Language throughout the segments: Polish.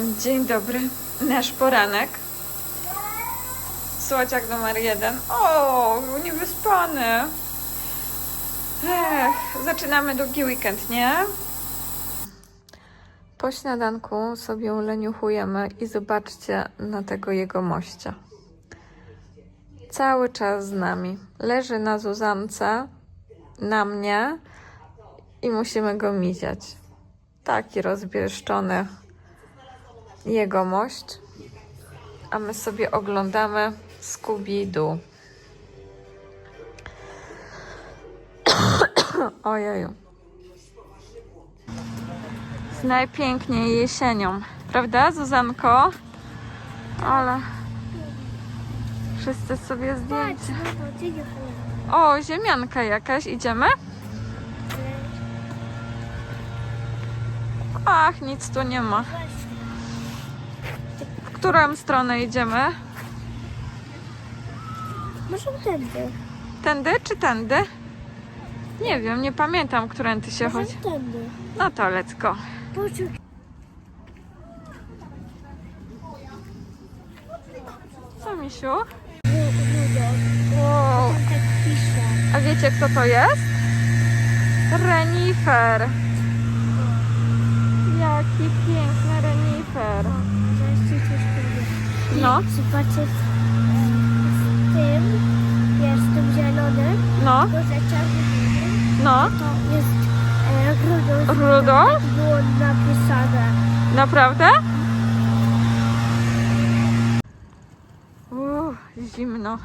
Dzień dobry. Nasz poranek. Słodziak numer jeden. O, niewyspany. Ech, zaczynamy długi weekend, nie? Po śniadanku sobie uleniuchujemy i zobaczcie na tego jego mościa. Cały czas z nami. Leży na Zuzance, na mnie i musimy go miziać. Taki rozbieszczony jego mość, a my sobie oglądamy Scooby-Doo. Ojeju. Najpiękniej jesienią, prawda Zuzanko? Ale wszyscy sobie zdjęcia. O, ziemianka jakaś, idziemy? Ach, nic tu nie ma. W którą stronę idziemy? Może tędy. Tędy czy tędy? Nie wiem, nie pamiętam, którędy się Może chodzi. tędy. No to let's go. Co, misiu? Wow. Tak. A wiecie, kto to jest? Renifer. Jaki piękny renifer. Zaraz ci coś powiem. No, Zobaczcie z, tym, jest tym zielonym, no, no. to jest e, Rudolf. Rudolf? Było napisane. Naprawdę? Uuu, zimno.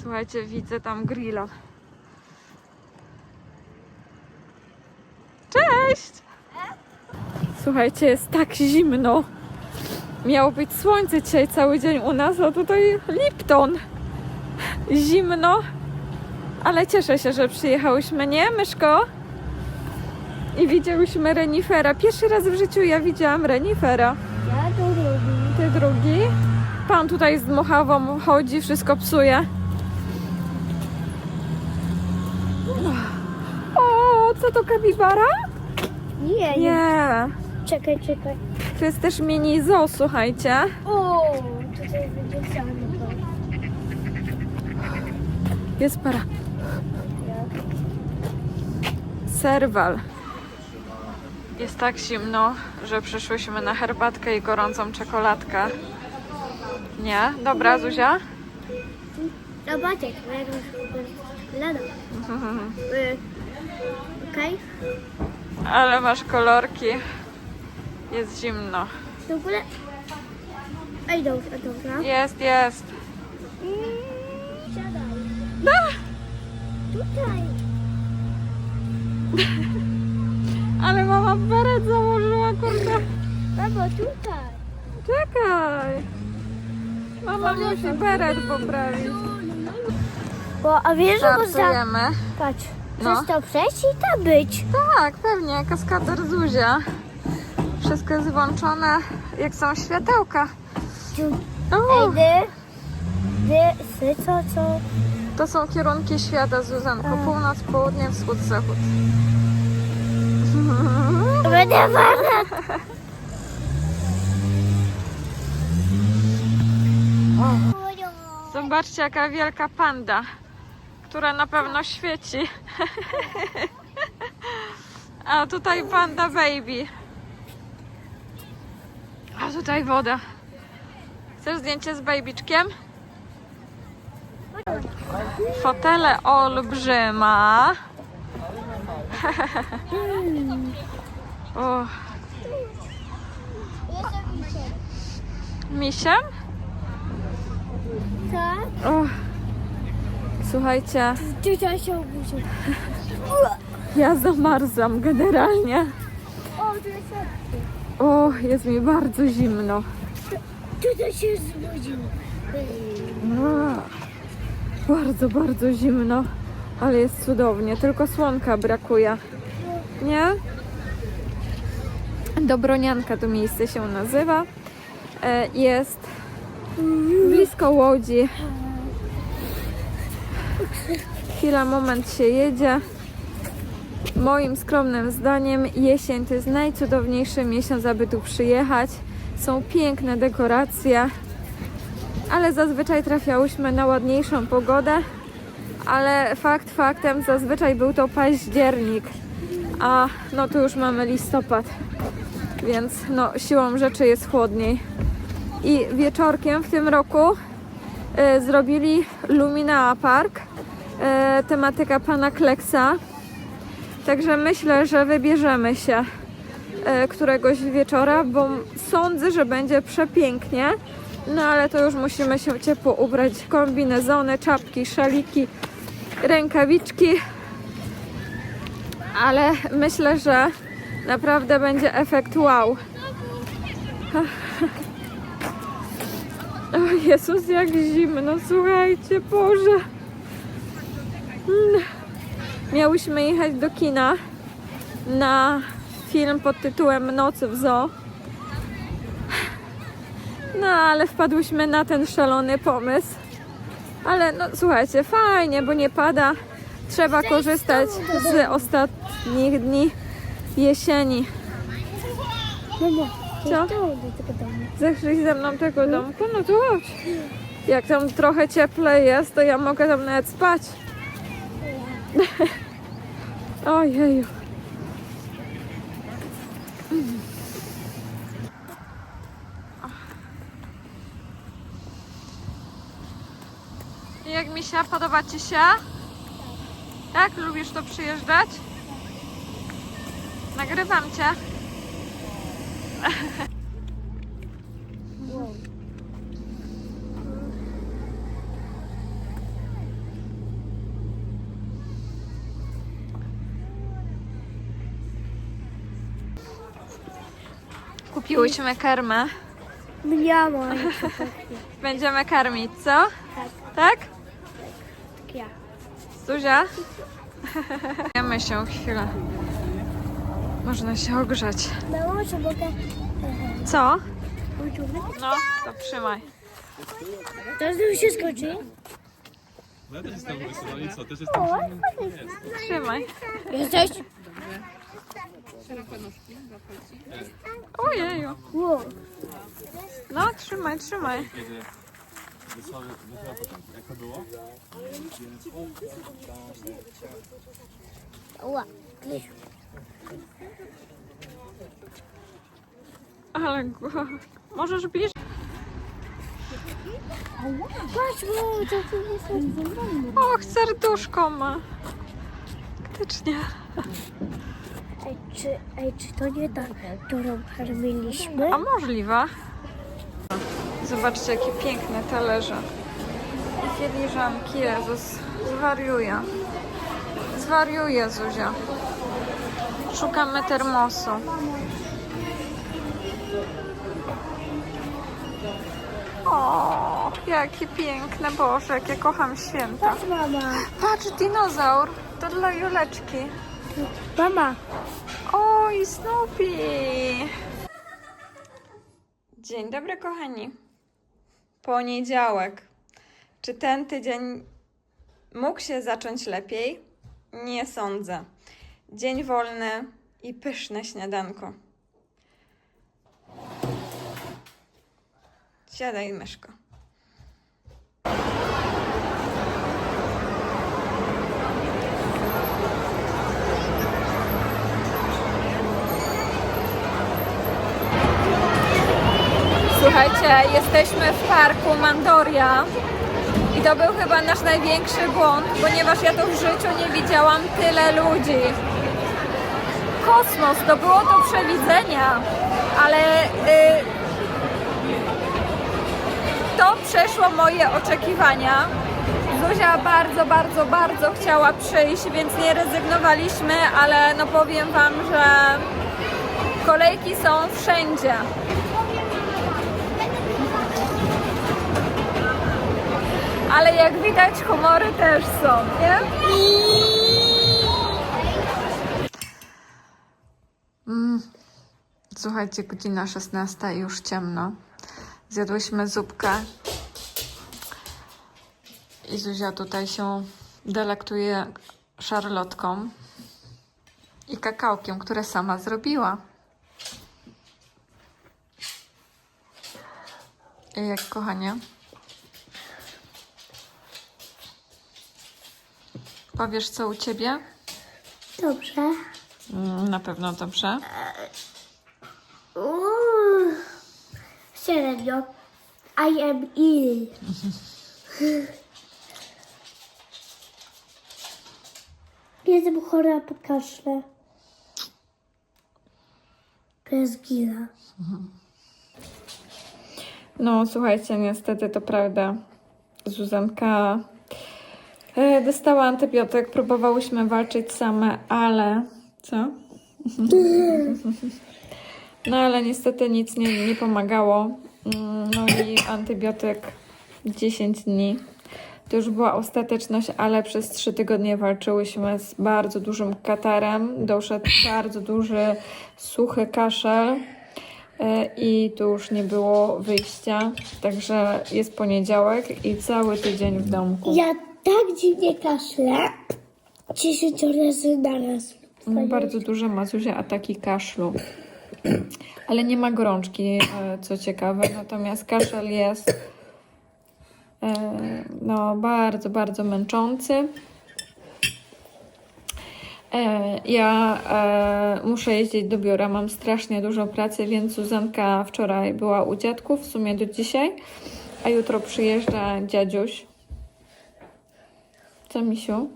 Słuchajcie, widzę tam grilla. Cześć! Słuchajcie, jest tak zimno. Miało być słońce dzisiaj cały dzień u nas, a tutaj Lipton. Zimno, ale cieszę się, że przyjechałyśmy, nie, Myszko? I widziałyśmy renifera. Pierwszy raz w życiu ja widziałam renifera. Ja to lubię. Ty drugi. Pan tutaj z dmuchawą chodzi, wszystko psuje. O, co to kapibara? Nie, nie. Nie. Czekaj, czekaj. Tu jest też mini zoo, słuchajcie. O, tutaj będzie zamknął. Jest para. Serwal. Jest tak zimno, że przyszłyśmy na herbatkę i gorącą czekoladkę. Nie? Dobra, Zuzia? Zobaczcie, ja już Lena. Y, Okej? Ale masz kolorki. Jest zimno. W ogóle... Ej, dobra, dobra. Jest, jest. Siadaj. Da. Tutaj. Ale mama beret założyła, kurde. Babo, tutaj. Czekaj. Mama musi beret poprawić. Bo, a wiesz, że można... Patrz, No. przez to przejść i tam być. Tak, pewnie, kaskader Zuzia. Wszystko jest włączone, jak są światełka. O, Ej, wy... Wy... Wy co, co? to są kierunki świata, Zuzanko. Północ, południe, wschód, zachód. Będę. Zobaczcie, jaka wielka panda, która na pewno świeci. A tutaj panda baby. A tutaj woda. Chcesz zdjęcie z babiczkiem? Fotele olbrzyma. o, misiem? Tak? O, słuchajcie, Tutaj się obudził. ja zamarzam generalnie. O, tutaj się... O, jest mi bardzo zimno. Tutaj się zbudził. A, Bardzo, bardzo zimno, ale jest cudownie. Tylko słonka brakuje. Nie? Dobronianka to miejsce się nazywa. E, Jest blisko Łodzi. Chwila, moment się jedzie. Moim skromnym zdaniem jesień to jest najcudowniejszy miesiąc, aby tu przyjechać. Są piękne dekoracje, ale zazwyczaj trafiałyśmy na ładniejszą pogodę. Ale fakt faktem, zazwyczaj był to październik, a no tu już mamy listopad, więc no siłą rzeczy jest chłodniej. I wieczorkiem w tym roku e, zrobili Lumina Park, e, tematyka pana Kleksa. Także myślę, że wybierzemy się e, któregoś wieczora, bo sądzę, że będzie przepięknie. No ale to już musimy się ciepło ubrać. Kombinezony, czapki, szaliki, rękawiczki. Ale myślę, że naprawdę będzie efekt wow. O Jezus, jak zimno, słuchajcie, Boże. Miałyśmy jechać do kina na film pod tytułem Nocy w Zoo. No, ale wpadłyśmy na ten szalony pomysł. Ale no słuchajcie, fajnie, bo nie pada. Trzeba korzystać z ostatnich dni jesieni. Mamo, Co? Zechrzeć ze mną tego domku? No to chodź. Jak tam trochę cieplej jest, to ja mogę tam nawet spać. Ojeju. Jak misia, podoba Ci się? Tak? Lubisz to przyjeżdżać? Nagrywam Cię. Kupiłyśmy karmę. Moje Będziemy karmić, co? Tak. Tak? tak ja. Zuzia? Jemy się chwilę. Można się ogrzać. Mamo, czy mogę... Co? No, to trzymaj. Teraz mi się skoczy. No ja też jestem wyrysowany, co? Też jestem Trzymaj. Jesteś? Ojeju. Wow. No, trzymaj, trzymaj. kiedy wysłałem, wysłałem początek. Jak to było? Ła. Ale go... Możesz bliżej. Patrz, to jest. Och, serduszko ma. Faktycznie. Ej, czy, ej, czy to nie ta, którą karmiliśmy? A możliwe. Zobaczcie, jakie piękne talerze. I filiżanki. Jezus, zwariuję. Zwariuję, Zuzia. Szukamy termosu. O, jakie piękne, Boże, jak ja kocham święta. Patrz, mama. Patrz, dinozaur. To dla Juleczki. Mama. Oj, Snoopy! Dzień dobry, kochani. Poniedziałek. Czy ten tydzień mógł się zacząć lepiej? Nie sądzę. Dzień wolny i pyszne śniadanko. Siadaj, myszko. Słuchajcie, jesteśmy w parku Mandoria i to był chyba nasz największy błąd, ponieważ ja to w życiu nie widziałam tyle ludzi. Kosmos, to było do przewidzenia, ale y, to przeszło moje oczekiwania. Zuzia bardzo, bardzo, bardzo chciała przyjść, więc nie rezygnowaliśmy, ale no powiem Wam, że kolejki są wszędzie. Ale jak widać, humory też są, nie? Mm. Słuchajcie, godzina 16 i już ciemno. Zjadłyśmy zupkę. I Zuzia tutaj się delektuje szarlotką. i kakałkiem, które sama zrobiła. I jak kochanie? Powiesz co u ciebie? Dobrze. Mm, Na pewno dobrze. Uuu. Średnio. I am ill. Jestem chora po kaszle. Bez gila. No, słuchajcie, niestety to prawda. Zuzanka e, dostała antybiotyk, próbowałyśmy walczyć same, ale co? No, ale niestety nic nie, nie pomagało. Mm, No i antybiotyk 10 dni. To już była ostateczność, ale przez 3 tygodnie walczyłyśmy z bardzo dużym katarem. Doszedł bardzo duży, suchy kaszel. E, i tu już nie było wyjścia, także jest poniedziałek i cały tydzień w domku. Ja tak dziwnie kaszlę. 10 razy na raz. Bardzo duże ma Zuzia ataki kaszlu, ale nie ma gorączki, e, co ciekawe, natomiast kaszel jest e, no, bardzo, bardzo męczący. E, Ja muszę jeździć do biura, mam strasznie dużo pracy, więc Zuzanka wczoraj była u dziadków, w sumie do dzisiaj, a jutro przyjeżdża dziadziuś. Co, misiu?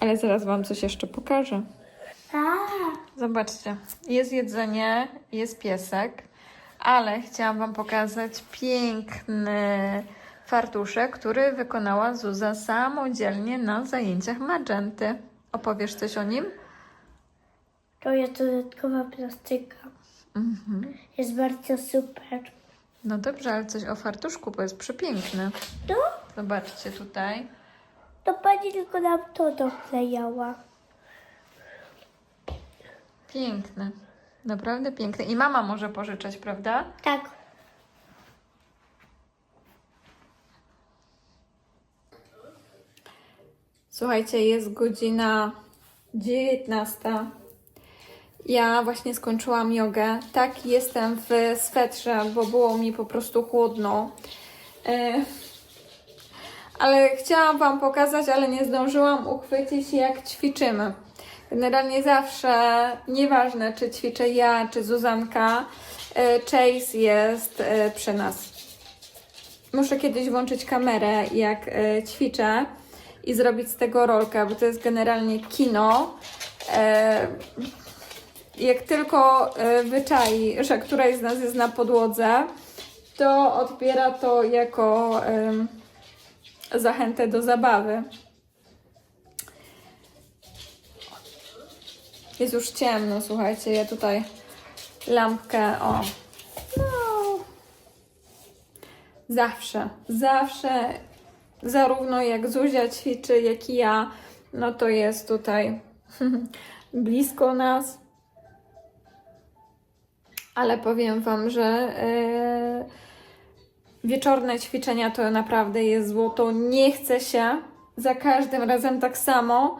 Ale zaraz Wam coś jeszcze pokażę. A, Zobaczcie, jest jedzenie, jest piesek, ale chciałam Wam pokazać piękny fartuszek, który wykonała Zuza samodzielnie na zajęciach Magenty. Opowiesz coś o nim? to jest dodatkowa plastyka. Mhm. Jest bardzo super. No dobrze, ale coś o fartuszku, bo jest przepiękny. No, Zobaczcie tutaj. to pani tylko nam to doklejała. Piękny. Naprawdę piękny. I mama może pożyczać, prawda? Tak. Słuchajcie, jest godzina 19. Ja właśnie skończyłam jogę. Tak, jestem w swetrze, bo było mi po prostu chłodno. E, ale chciałam Wam pokazać, ale nie zdążyłam uchwycić, jak ćwiczymy. Generalnie zawsze, nieważne czy ćwiczę ja, czy Zuzanka, e, Chase jest e, przy nas. Muszę kiedyś włączyć kamerę, jak e, ćwiczę i zrobić z tego rolkę, bo to jest generalnie kino. Jak tylko wyczai, że któraś z nas jest na podłodze, to odbiera to jako zachętę do zabawy. Jest już ciemno, słuchajcie, ja tutaj lampkę, o. No. Zawsze, zawsze, zarówno jak Zuzia ćwiczy, jak i ja, no to jest tutaj blisko nas. Ale powiem Wam, że e, wieczorne ćwiczenia to naprawdę jest złoto. Nie chce się za każdym razem tak samo,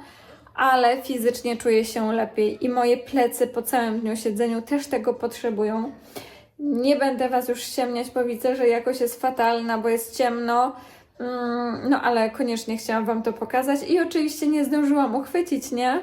ale fizycznie czuję się lepiej i moje plecy po całym dniu siedzeniu też tego potrzebują. Nie będę Was już ściemniać, bo widzę, że jakoś jest fatalna, bo jest ciemno. Mm, No ale koniecznie chciałam Wam to pokazać i oczywiście nie zdążyłam uchwycić, nie?